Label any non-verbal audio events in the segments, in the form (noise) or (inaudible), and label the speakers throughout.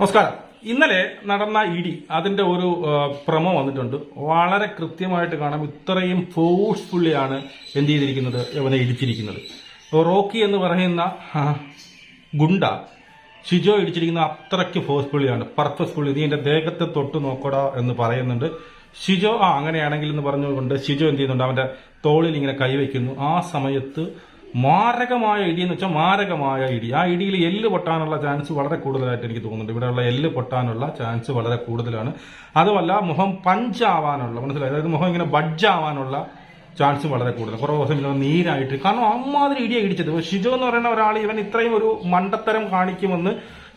Speaker 1: നമസ്കാരം. ഇന്നലെ നടന്ന ഇടി അതിന്റെ ഒരു പ്രമോ വന്നിട്ടുണ്ട്. വളരെ കൃത്യമായിട്ട് കാണാം. ഇത്രയും ഫോഴ്സ്ഫുള്ളിയാണ് എന്ത് ചെയ്തിരിക്കുന്നത് ഇവനെ ഇടിച്ചിരിക്കുന്നത്. റോക്കി എന്ന് പറയുന്ന ഗുണ്ട ഷിജോ ഇടിച്ചിരിക്കുന്ന അത്രയ്ക്ക് ഫോഴ്സ്ഫുള്ളിയാണ് പർപ്പസ്ഫുള്ളി നീ എന്റെ ദേഹത്തെ തൊട്ട് നോക്കടാ എന്ന് പറയുന്നുണ്ട്. ഷിജോ ആ അങ്ങനെയാണെങ്കിൽ എന്ന് പറഞ്ഞുകൊണ്ട് ഷിജോ എന്ത് ചെയ്യുന്നുണ്ട്? അവന്റെ തോളിൽ ഇങ്ങനെ കൈവയ്ക്കുന്നു. ആ സമയത്ത് മാരകമായ ഇടി എന്ന് വെച്ചാൽ മാരകമായ ഇടി. ആ ഇടിയിൽ എല്ല് പൊട്ടാനുള്ള ചാൻസ് വളരെ കൂടുതലായിട്ട് എനിക്ക് തോന്നുന്നുണ്ട്. ഇവിടെയുള്ള എല്ല് പൊട്ടാനുള്ള ചാൻസ് വളരെ കൂടുതലാണ്. അതുമല്ല മുഖം പഞ്ചാവാനുള്ള മനസ്സിലായി? അതായത് മുഖം ഇങ്ങനെ ബഡ്ജാവാനുള്ള ചാൻസ് വളരെ കൂടുതൽ കുറേ ദിവസം ഇങ്ങനെ നീരായിട്ട്. കാരണം അമ്മാതിരി ഇടിയെ ഇടിച്ചത്. ഷിജോ എന്ന് പറയുന്ന ഒരാൾ ഇവൻ ഇത്രയും ഒരു മണ്ടത്തരം കാണിക്കുമെന്ന്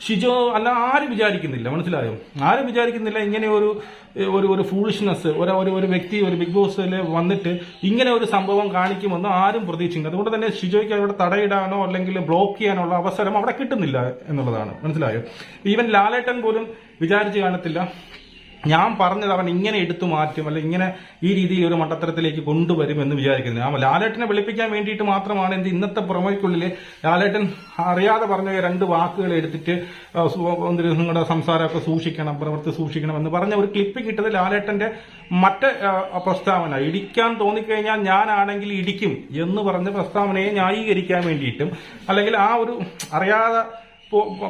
Speaker 1: ഷിജോ അല്ല ആരും വിചാരിക്കുന്നില്ല? മനസ്സിലായോ? ആരും വിചാരിക്കുന്നില്ല ഇങ്ങനെ ഒരു ഒരു ഒരു ഫൂളിഷ്നെസ് ഒരു ഒരു ഒരു വ്യക്തി ഒരു ബിഗ് ബോസിൽ വന്നിട്ട് ഇങ്ങനെ ഒരു സംഭവം കാണിക്കുമെന്ന് ആരും പ്രതീക്ഷിക്കുന്നു അതുകൊണ്ട് തന്നെ ഷിജോയ്ക്ക് അവിടെ തടയിടാനോ അല്ലെങ്കിൽ ബ്ലോക്ക് ചെയ്യാനുള്ള അവസരം അവിടെ കിട്ടുന്നില്ല എന്നുള്ളതാണ്. മനസ്സിലായോ? ഈവൻ ലാലേട്ടൻ പോലും വിചാരിച്ച് കാണത്തില്ല. ഞാൻ പറഞ്ഞത് അവൻ ഇങ്ങനെ എടുത്തു മാറ്റും അല്ലെ ഇങ്ങനെ ഈ രീതിയിൽ ഒരു മണ്ടത്തരത്തിലേക്ക് കൊണ്ടുവരും എന്ന് വിചാരിക്കുന്നത്. ആ ലാലേട്ടനെ വിളിപ്പിക്കാൻ വേണ്ടിയിട്ട് മാത്രമാണ് എന്ത് ഇന്നത്തെ പുറമേക്കുള്ളിൽ ലാലേട്ടൻ അറിയാതെ പറഞ്ഞ രണ്ട് വാക്കുകൾ എടുത്തിട്ട് നിങ്ങളുടെ സംസാരമൊക്കെ സൂക്ഷിക്കണം പ്രവൃത്തി സൂക്ഷിക്കണം എന്ന് പറഞ്ഞ ഒരു ക്ലിപ്പ് കിട്ടത് ലാലേട്ടന്റെ മറ്റ് പ്രസ്താവന. ഇടിക്കാൻ തോന്നിക്കഴിഞ്ഞാൽ ഞാനാണെങ്കിൽ ഇടിക്കും എന്ന് പറഞ്ഞ പ്രസ്താവനയെ ന്യായീകരിക്കാൻ വേണ്ടിയിട്ടും അല്ലെങ്കിൽ ആ ഒരു അറിയാതെ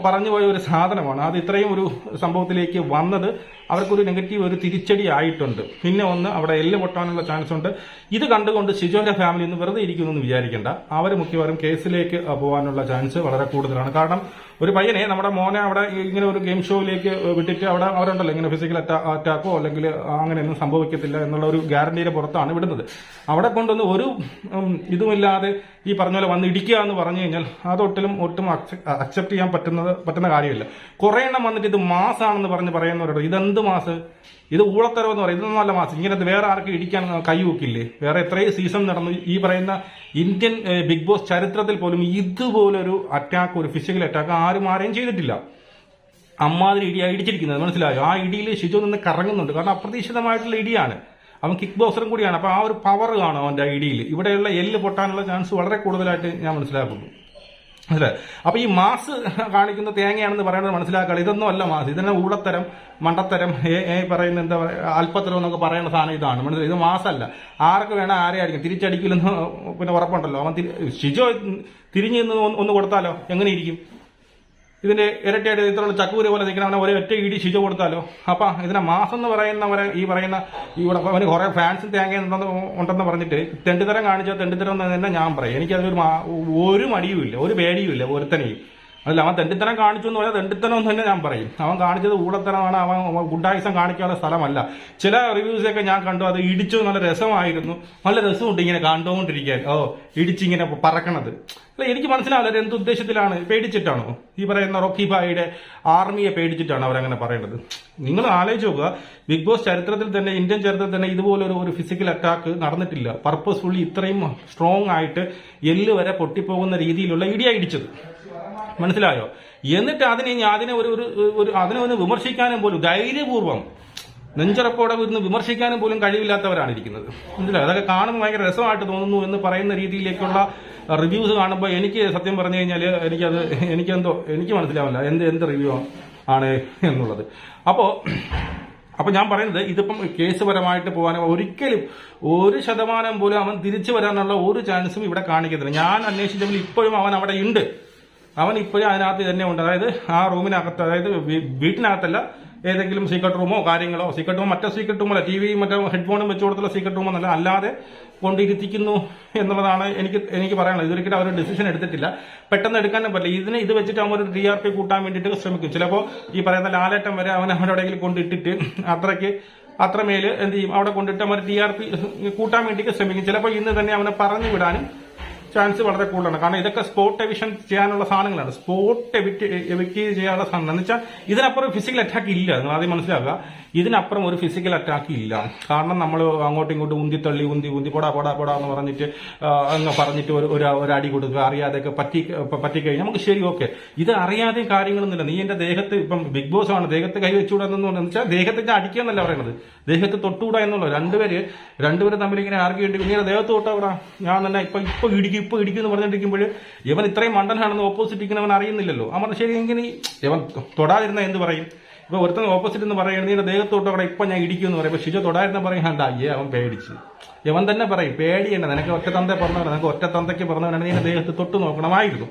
Speaker 1: പറഞ്ഞു പോയ ഒരു സാധനമാണ്. അത് ഇത്രയും ഒരു സംഭവത്തിലേക്ക് വന്നത്. അവർക്കൊരു നെഗറ്റീവ് ഒരു തിരിച്ചടി ആയിട്ടുണ്ട്. പിന്നെ ഒന്ന് അവിടെ എല്ല് പൊട്ടാനുള്ള ചാൻസ് ഉണ്ട്. ഇത് കണ്ടുകൊണ്ട് ഷിജോന്റെ ഫാമിലി ഒന്ന് വെറുതെ എന്ന് വിചാരിക്കേണ്ട. അവർ മിക്കവാറും കേസിലേക്ക് പോകാനുള്ള ചാൻസ് വളരെ കൂടുതലാണ്. കാരണം ഒരു പയ്യനെ നമ്മുടെ മോനെ അവിടെ ഇങ്ങനെ ഒരു ഗെയിം ഷോയിലേക്ക് വിട്ടിട്ട് അവിടെ അവരുണ്ടല്ലോ ഇങ്ങനെ ഫിസിക്കൽ അറ്റാക്കോ അല്ലെങ്കിൽ അങ്ങനെ ഒന്നും സംഭവിക്കത്തില്ല എന്നുള്ള ഒരു ഗ്യാരണ്ടിയുടെ പുറത്താണ് വിടുന്നത്. അവിടെ കൊണ്ടൊന്ന് ഒരു ഇതുമില്ലാതെ ഈ പറഞ്ഞ പോലെ വന്ന് ഇടിക്കുക എന്ന് പറഞ്ഞു കഴിഞ്ഞാൽ അതൊട്ടിലും ഒട്ടും അക്സെപ്റ്റ് ചെയ്യാൻ പറ്റുന്നത് പറ്റുന്ന കാര്യമില്ല. കുറെ എണ്ണം വന്നിട്ട് ഇത് മാസാണെന്ന് പറഞ്ഞ് പറയുന്നവരോട് ഇതെന്ത് മാസ്? ഇത് ഊളത്തരം എന്ന് പറയും ഇതൊന്നും അല്ല മാസം. ഇങ്ങനെ വേറെ ആർക്കും ഇടിക്കാൻ കൈ വെക്കില്ലേ വേറെ എത്രയും സീസൺ നടന്നു. ഈ പറയുന്ന ഇന്ത്യൻ ബിഗ് ബോസ് ചരിത്രത്തിൽ പോലും ഇതുപോലൊരു അറ്റാക്ക് ഒരു ഫിസിക്കൽ അറ്റാക്ക് ആരും ആരെയും ചെയ്തിട്ടില്ല. അമ്മാതിരി ഇടിയാ ഇടിച്ചിരിക്കുന്നത്. മനസ്സിലായോ? ആ ഇടിയിൽ ഷിജു നിന്ന് കറങ്ങുന്നുണ്ട്. കാരണം അപ്രതീക്ഷിതമായിട്ടുള്ള ഇടിയാണ്. അവൻ കിക്ക് ബോക്സറും കൂടിയാണ്. അപ്പോൾ ആ ഒരു പവർ കാണും അവന്റെ ആ ഇടിയിൽ ഇവിടെയുള്ള എല്ല് പൊട്ടാനുള്ള ചാൻസ് വളരെ കൂടുതലായിട്ട് ഞാൻ മനസ്സിലാക്കുന്നു. മനസ്സിലായി അപ്പൊ ഈ മാസ് കാണിക്കുന്ന തേങ്ങയാണെന്ന് പറയുന്നത് മനസ്സിലാക്കുക ഇതൊന്നും അല്ല മാസ്. ഇതന്നെ ഊളത്തരം മണ്ടത്തരം പറയുന്ന എന്താ പറയുക അല്പത്തരം എന്നൊക്കെ പറയുന്ന സാധനം ഇതാണ്. മനസ്സിലായി? ഇത് മാസല്ല. ആർക്ക് വേണം ആരെ അടിക്കും തിരിച്ചടിക്കില്ലെന്ന് പിന്നെ ഉറപ്പുണ്ടല്ലോ. അവൻ ഷിജോ തിരിഞ്ഞു ഒന്ന് കൊടുത്താലോ? എങ്ങനെ ഇരിക്കും? ഇതിന്റെ ഇരട്ടിയായിട്ട് ഇത്രയുള്ള ചക്കൂര് പോലെ നിൽക്കണവനെ ഒരേ ഒറ്റ ഇടി ശിജ കൊടുത്താലോ? അപ്പൊ ഇതിനെ മാസം എന്ന് പറയുന്നവരെ ഈ പറയുന്ന ഇവിടെ അവന് കുറെ ഫാൻസും തേങ്ങ ഉണ്ടെന്ന് ഉണ്ടെന്ന് പറഞ്ഞിട്ട് തെണ്ടിത്തരം കാണിച്ചാൽ തെണ്ടിത്തരം എന്ന് തന്നെ ഞാൻ പറയും. എനിക്കതിലൊരു ഒരു മടിയുമില്ല ഒരു പേടിയുമില്ല ഒരുത്തനെയും. അല്ല അവൻ തെണ്ടിത്തരം കാണിച്ചു എന്ന് പറഞ്ഞാൽ തെണ്ടിത്തരം എന്ന് തന്നെ ഞാൻ പറയും. അവൻ കാണിച്ചത് ഊളത്തരമാണ് അവൻ ഗുഡായുസം കാണിക്കാനുള്ള സ്ഥലമല്ല. ചില റിവ്യൂസൊക്കെ ഞാൻ കണ്ടു അത് ഇടിച്ചു നല്ല രസമായിരുന്നു. നല്ല രസമുണ്ട് ഇങ്ങനെ കണ്ടുകൊണ്ടിരിക്കാൻ ഓ ഇടിച്ചിങ്ങനെ പറക്കണത്. അല്ല എനിക്ക് മനസ്സിലാവില്ല എന്ത് ഉദ്ദേശത്തിലാണ്. പേടിച്ചിട്ടാണോ? ഈ പറയുന്ന റോക്കി ഭായിയുടെ ആർമിയെ പേടിച്ചിട്ടാണ് അവരങ്ങനെ പറയുന്നത് നിങ്ങൾ ആലോചിച്ച് നോക്കുക. ബിഗ് ബോസ് ചരിത്രത്തിൽ തന്നെ ഇന്ത്യൻ ചരിത്രത്തിൽ തന്നെ ഇതുപോലൊരു ഒരു ഫിസിക്കൽ അറ്റാക്ക് നടന്നിട്ടില്ല. പർപ്പസ്ഫുള്ളി ഇത്രയും സ്ട്രോങ് ആയിട്ട് എല്ല് വരെ പൊട്ടിപ്പോകുന്ന രീതിയിലുള്ള ഇടിയായി ഇടിച്ചത്. മനസ്സിലായോ? എന്നിട്ട് അതിനെ അതിനെ ഒരു ഒരു അതിനെ ഒന്ന് വിമർശിക്കാനും പോലും ധൈര്യപൂർവം നെഞ്ചറപ്പോടെ ഇരുന്ന് വിമർശിക്കാനും പോലും കഴിവില്ലാത്തവരാണ് ഇരിക്കുന്നത് മനസ്സിലായി? അതൊക്കെ കാണുമ്പോൾ ഭയങ്കര രസമായിട്ട് തോന്നുന്നു എന്ന് പറയുന്ന രീതിയിലേക്കുള്ള റിവ്യൂസ് കാണുമ്പോൾ എനിക്ക് സത്യം പറഞ്ഞു കഴിഞ്ഞാൽ എനിക്കത് എനിക്കെന്തോ എനിക്ക് മനസ്സിലാവില്ല. എന്ത് എന്ത് റിവ്യൂ ആണ് എന്നുള്ളത്. അപ്പോൾ അപ്പൊ ഞാൻ പറയുന്നത് ഇതിപ്പം കേസ് പരമായിട്ട് പോകാനും ഒരിക്കലും ഒരു ശതമാനം പോലും അവൻ തിരിച്ചു വരാനുള്ള ഒരു ചാൻസും ഇവിടെ കാണിക്കുന്നില്ല. ഞാൻ അന്വേഷിച്ചപ്പോൾ ഇപ്പോഴും അവൻ അവിടെ ഉണ്ട്. അവൻ ഇപ്പോഴും അതിനകത്ത് തന്നെ ഉണ്ട്. അതായത് ആ റൂമിനകത്ത് അതായത് വീട്ടിനകത്തല്ല ഏതെങ്കിലും സീക്രട്ട് റൂമോ കാര്യങ്ങളോ സീക്രട്ട് റൂം മറ്റേ സീക്രട്ട് റൂമല്ല ടി വിയും മറ്റേ ഹെഡ്ഫോണും വെച്ചു കൊടുത്തുള്ള സീക്രട്ട് റൂമോ എന്നല്ല അല്ലാതെ കൊണ്ടിരുത്തിക്കുന്നു എന്നുള്ളതാണ് എനിക്ക് എനിക്ക് പറയാനുള്ളത്. ഇതൊരിക്കലും അവർ ഡിസിഷൻ എടുത്തിട്ടില്ല. പെട്ടെന്ന് എടുക്കാനും പറ്റില്ല. ഇതിന് ഇത് വെച്ചിട്ട് അവൻ ഒരു ഡി ആർ പി കൂട്ടാൻ വേണ്ടിയിട്ട് ശ്രമിക്കും. ചിലപ്പോൾ ഈ പറയുന്ന ലാലേട്ടം വരെ അവൻ അവൻ എവിടെയെങ്കിലും കൊണ്ടിട്ടിട്ട് അത്രയ്ക്ക് അത്രമേൽ എന്ത് ചെയ്യും? അവിടെ കൊണ്ടിട്ട് അവർ ടി ആർ പി കൂട്ടാൻ വേണ്ടിയിട്ട് ശ്രമിക്കും. ചിലപ്പോൾ ഇന്ന് തന്നെ അവനെ പറഞ്ഞു വിടാനും ചാൻസ് വളരെ കൂടുതലാണ്. കാരണം ഇതൊക്കെ സ്പോട്ട് എവിഷൻ ചെയ്യാനുള്ള സാധനങ്ങളാണ്. സ്പോട്ട് എവിക്ട് ചെയ്യാനുള്ള സാധനം എന്ന് വെച്ചാൽ ഇതിനപ്പുറം ഫിസിക്കൽ അറ്റാക്ക് ഇല്ല. നിങ്ങൾ ആദ്യം മനസ്സിലാക്കുക. ഇതിനപ്പുറം ഒരു ഫിസിക്കൽ അറ്റാക്ക് ഇല്ല. കാരണം നമ്മൾ അങ്ങോട്ടും ഇങ്ങോട്ടും ഉന്തി തള്ളി ഉന്തി ഉന്തി പൊടാ പൊടാ പൊടാ എന്ന് പറഞ്ഞിട്ട് അങ്ങ് പറഞ്ഞിട്ട് ഒരു ഒരു അടി കൊടുക്കുക. അറിയാതെയൊക്കെ പറ്റി പറ്റിക്കഴിഞ്ഞാൽ നമുക്ക് ശരി ഓക്കെ. ഇത് അറിയാതെയും കാര്യങ്ങളൊന്നുമില്ല. നീ എന്റെ ദേഹത്ത് ഇപ്പം ബിഗ് ബോസ് ആണ്. ദേഹത്ത് കൈ വെച്ചുകൂടാന്ന് വെച്ചാൽ ദേഹത്ത് അടിക്കുക എന്നല്ല പറയുന്നത്. ദേഹത്ത് തൊട്ടുകൂടാ എന്നുള്ളത്. രണ്ടുപേര് രണ്ടുപേര് തമ്മിൽ ഇങ്ങനെ ആർഗ്യ വേണ്ടി ഇങ്ങനെ ദേഹത്ത് തൊട്ടാ ഞാൻ തന്നെ ഇപ്പൊ ഇപ്പൊ ഇടിക്കും ഇടിക്കും ഇടിക്കും എന്ന് പറഞ്ഞിരിക്കുമ്പോൾ ഇവൻ ഇത്രയും മണ്ടനാണെന്ന് ഓപ്പോസിറ്റ് ഇരിക്കുന്നവൻ അറിയുന്നില്ലല്ലോ. പറഞ്ഞു, ശരി എങ്കിൽ നീ ഇവൻ തൊടാതിരുന്ന എന്ന് പറയും? ഇപ്പൊ ഒരുത്തൻ ഓപ്പോസിറ്റ് എന്ന് പറയുന്നത് നിന്റെ ദേഹത്തോട്ട് അവിടെ ഇപ്പൊ ഞാൻ ഇടിക്കും എന്ന് പറയും ഷിജോ തൊടായിരുന്ന പറയും ഹണ്ട അയ്യേ അവൻ പേടിച്ച്. ഇവൻ തന്നെ പറയും പേടിയണ്ട നിനക്ക് ഒറ്റ തന്ത പറഞ്ഞവരാണ് നിനക്ക് ഒറ്റ തന്തയ്ക്ക് പറഞ്ഞവനാണ് നീ എന്റെ ദേഹത്ത് തൊട്ട് നോക്കണമായിരുന്നു.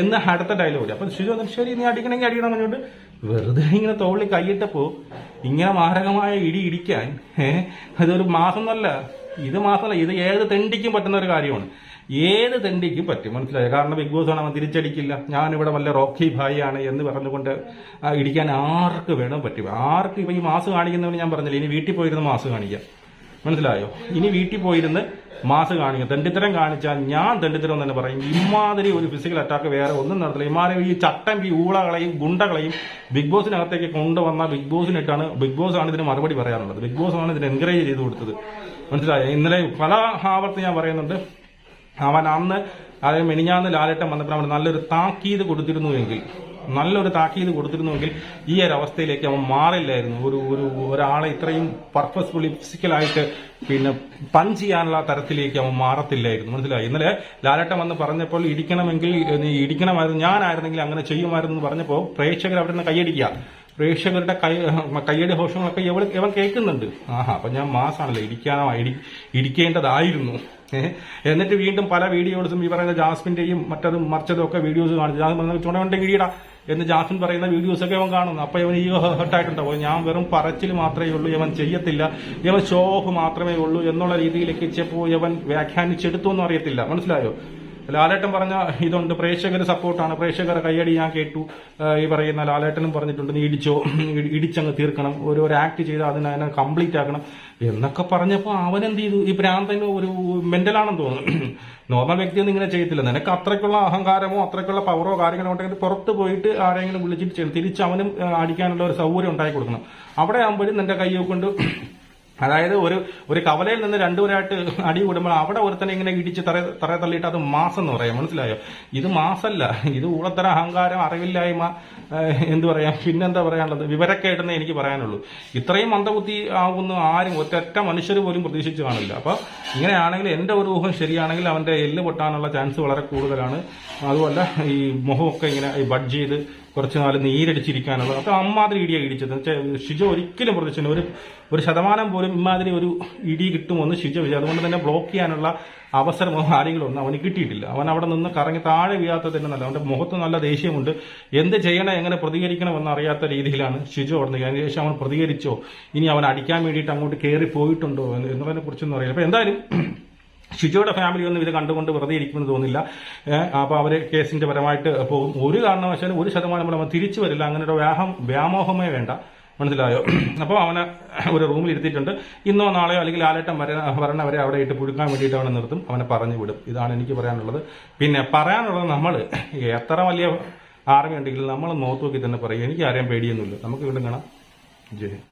Speaker 1: എന്ന് അടുത്ത ഡയലോഗ് അപ്പൊ ഷിജോ ശരി നീ അടിക്കണമെങ്കിൽ അടിക്കണം എന്നോട് വെറുതെ ഇങ്ങനെ തോളിൽ കൈയിട്ടപ്പോ ഇങ്ങനെ മാരകമായ ഇടി ഇടിക്കാൻ അതൊരു മാസം നല്ല ഇത് മാസമല്ല ഇത് ഏത് തെണ്ടിക്കും പറ്റുന്ന ഒരു കാര്യമാണ്. ഏത് തെണ്ടിക്കും പറ്റും. മനസ്സിലായി? കാരണം ബിഗ് ബോസ് ആണ് അവൻ തിരിച്ചടിക്കില്ല. ഞാനിവിടെ വല്ല റോക്കി ഭായി ആണ് എന്ന് പറഞ്ഞുകൊണ്ട് ഇടിക്കാൻ ആർക്ക് വേണം പറ്റും. ആർക്ക് ഇപ്പം ഈ മാസ് കാണിക്കുന്നവന് ഞാൻ പറഞ്ഞില്ല ഇനി വീട്ടിൽ പോയിരുന്ന് മാസ് കാണിക്കാം. മനസ്സിലായോ? ഇനി വീട്ടിൽ പോയിരുന്ന് മാസ് കാണിക്കുക തെണ്ടിത്തരം കാണിച്ചാൽ ഞാൻ തെണ്ടിത്തരം തന്നെ പറയും. ഇമാതിരി ഒരു ഫിസിക്കൽ അറ്റാക്ക് വേറെ ഒന്നും നടത്തില്ല. ഇമാതിരി ഈ ചട്ടം ഈ ഊളകളെയും ഗുണ്ടകളെയും ബിഗ് ബോസിനകത്തേക്ക് കൊണ്ടുവന്ന ബിഗ് ബോസിനിട്ടാണ് ബിഗ് ബോസ് ആണ് ഇതിന് മറുപടി പറയാനുള്ളത്. ബിഗ് ബോസ് ആണ് ഇതിന് എൻകറേജ് ചെയ്ത് കൊടുത്തത്. മനസ്സിലായോ? ഇന്നലെ പല ആവർത്തി ഞാൻ പറയുന്നുണ്ട്. അവൻ അന്ന് അതായത് മെനിഞ്ഞാന്ന് ലാലേട്ടൻ വന്നപ്പോൾ അവൻ നല്ലൊരു താക്കീത് കൊടുത്തിരുന്നുവെങ്കിൽ നല്ലൊരു താക്കീത് കൊടുത്തിരുന്നുവെങ്കിൽ ഈ ഒരു അവസ്ഥയിലേക്ക് അവൻ മാറില്ലായിരുന്നു. ഒരു ഒരു ഒരാളെ ഇത്രയും പർപ്പസ്ഫുള്ളി ഫിസിക്കലായിട്ട് പിന്നെ പഞ്ച് ചെയ്യാനുള്ള തരത്തിലേക്ക് അവൻ മാറത്തില്ലായിരുന്നു. മനസ്സിലായി? ഇന്നലെ ലാലേട്ടൻ വന്ന് പറഞ്ഞപ്പോൾ ഇടിക്കണമെങ്കിൽ നീ ഇടിക്കണമായിരുന്നു ഞാനായിരുന്നെങ്കിൽ അങ്ങനെ ചെയ്യുമായിരുന്നു എന്ന് പറഞ്ഞപ്പോൾ പ്രേക്ഷകർ അവിടെ നിന്ന് കൈയടിക്കുക. പ്രേക്ഷകരുടെ കൈ കയ്യടി ഘോഷങ്ങളൊക്കെ ഇവൾ ഇവൻ കേൾക്കുന്നുണ്ട്. ആഹാ അപ്പൊ ഞാൻ മാസാണല്ലോ ഇടിക്കാനോ ഇടി ഇടിക്കേണ്ടതായിരുന്നു ഏഹ് എന്നിട്ട് വീണ്ടും പല വീഡിയോസും ഈ പറയുന്ന ജാസ്മിന്റെയും മറ്റതും മറിച്ചതും ഒക്കെ വീഡിയോസ് കാണിച്ചു ജാസ്മിൻ പറഞ്ഞ കിഴിയടാ എന്ന് ജാസ്മിൻ പറയുന്ന വീഡിയോസൊക്കെ ഇവൻ കാണുന്നു. അപ്പൊ ഇവൻ ഈ ഹെർട്ടായിട്ടുണ്ടാവും ഞാൻ വെറും പറച്ചിൽ മാത്രമേ ഉള്ളൂ ഇവൻ ചെയ്യത്തില്ല ഇവൻ ഷോ ഓഫ് മാത്രമേ ഉള്ളൂ എന്നുള്ള രീതിയിലേക്ക് ചെപ്പോ ഇവൻ വ്യാഖ്യാനിച്ചെടുത്തു എന്ന് അറിയത്തില്ല മനസ്സിലായോ? ലാലേട്ടൻ പറഞ്ഞ ഇതുണ്ട്. പ്രേക്ഷകർ സപ്പോർട്ടാണ്. പ്രേക്ഷകരെ കയ്യടി ഞാൻ കേട്ടു. ഈ പറയുന്ന ലാലേട്ടനും പറഞ്ഞിട്ടുണ്ട് നീ ഇടിച്ചോ ഇടിച്ചങ്ങ് തീർക്കണം. ഓരോ ആക്ട് ചെയ്ത് അതിനെ കംപ്ലീറ്റ് ആക്കണം. എന്നൊക്കെ പറഞ്ഞപ്പോൾ അവൻ എന്ത് ചെയ്തു? ഈ പ്രാന്തൻ ഒരു മെന്റലാണെന്ന് തോന്നുന്നു. നോർമൽ വ്യക്തിയൊന്നും ഇങ്ങനെ ചെയ്യത്തില്ല. നിനക്ക് അത്രയ്ക്കുള്ള അഹങ്കാരമോ അത്രയ്ക്കുള്ള പവറോ കാര്യങ്ങളോ ഉണ്ടെങ്കിൽ പുറത്ത് പോയിട്ട് ആരെങ്കിലും വിളിച്ചിട്ട് തിരിച്ച് അവനും അടിക്കാനുള്ള ഒരു സൗകര്യം ഉണ്ടാക്കി കൊടുക്കണം. അവിടെ ആകുമ്പോഴും നിന്റെ കൈ കൊണ്ട് അതായത് ഒരു ഒരു കവലയിൽ നിന്ന് രണ്ടുപേരായിട്ട് അടി കൂടുമ്പോൾ അവിടെ ഒരുത്തനെ ഇങ്ങനെ ഇടിച്ച് തറ തറ തള്ളിയിട്ട് അത് മാസം എന്ന് പറയാം. മനസ്സിലായോ? ഇത് മാസല്ല. ഇത് ഊളത്തര അഹങ്കാരം അറിവില്ലായ്മ എന്തു പറയാം? പിന്നെന്താ പറയാനുള്ളത്? വിവരക്കേടെന്നേ എനിക്ക് പറയാനുള്ളൂ. ഇത്രയും മന്ദബുദ്ധി ആകുന്ന ആരും ഒറ്റ മനുഷ്യർ പോലും പ്രതീക്ഷിച്ച് കാണില്ല. അപ്പൊ ഇങ്ങനെയാണെങ്കിൽ എന്റെ ഒരു ഊഹം ശരിയാണെങ്കിൽ അവന്റെ എല്ല് പൊട്ടാനുള്ള ചാൻസ് വളരെ കൂടുതലാണ്. അതുമല്ല ഈ മുഖമൊക്കെ ഇങ്ങനെ ബഡ് ചെയ്ത് കുറച്ച് നാൾ നീരടിച്ചിരിക്കാനുള്ളത്. അപ്പൊ അമ്മാതിരി ഇടിയാണ് ഇടിച്ചത്. ഷിജോ ഒരിക്കലും പ്രതീക്ഷിച്ചില്ല. ഒരു ഒരു ശതമാനം പോലും ഇമാതിരി ഒരു ഇടി കിട്ടുമെന്ന് ഷിജോ വിചാരിച്ചു. അതുകൊണ്ട് തന്നെ ബ്ലോക്ക് ചെയ്യാനുള്ള അവസരം ആരെങ്കിലും ഒന്നും അവന് കിട്ടിയിട്ടില്ല. അവൻ അവിടെ നിന്ന് കറങ്ങി താഴെ വീഴാത്തതിന് നല്ല അവന്റെ മുഖത്ത് നല്ല ദേഷ്യമുണ്ട്. എന്ത് ചെയ്യണം എങ്ങനെ പ്രതികരിക്കണമെന്ന് അറിയാത്ത രീതിയിലാണ് ഷിജോ അവിടെ നിൽക്കുക അതിനുശേഷം അവൻ പ്രതികരിച്ചോ? ഇനി അവൻ അടിക്കാൻ വേണ്ടിയിട്ട് അങ്ങോട്ട് കയറി പോയിട്ടുണ്ടോ എന്നുള്ളതിനെ കുറിച്ചൊന്നും അറിയില്ല. അപ്പൊ എന്തായാലും ഷിജോയുടെ ഫാമിലി ഒന്നും ഇത് കണ്ടുകൊണ്ട് വെറുതെ ഇരിക്കുമെന്ന് തോന്നില്ല. അപ്പോൾ അവർ കേസിന്റെ പരമായിട്ട് പോകും. ഒരു കാരണവശാലും ഒരു ശതമാനം നമ്മൾ തിരിച്ചു വരില്ല. അങ്ങനെ ഒരു വ്യാഹം വ്യാമോഹമേ വേണ്ട. മനസ്സിലായോ? (clears throat) അപ്പോൾ അവനെ ഒരു റൂമിൽ ഇരുത്തിയിട്ടുണ്ട്. ഇന്നോ നാളെയോ അല്ലെങ്കിൽ ആലേട്ടം വര വരണവരെ അവിടെ ഇട്ട് പുഴുക്കാൻ വേണ്ടിയിട്ട് അവനെ നിർത്തും. അവനെ പറഞ്ഞു വിടും. ഇതാണ് എനിക്ക് പറയാനുള്ളത്. പിന്നെ പറയാനുള്ളത് നമ്മൾ എത്ര വലിയ ആർമി ഉണ്ടെങ്കിലും നമ്മൾ നോക്കി തന്നെ പറയും. എനിക്ക് ആരെയും പേടിയൊന്നുമില്ല. നമുക്ക് വീണ്ടും കാണാം. ജയ്.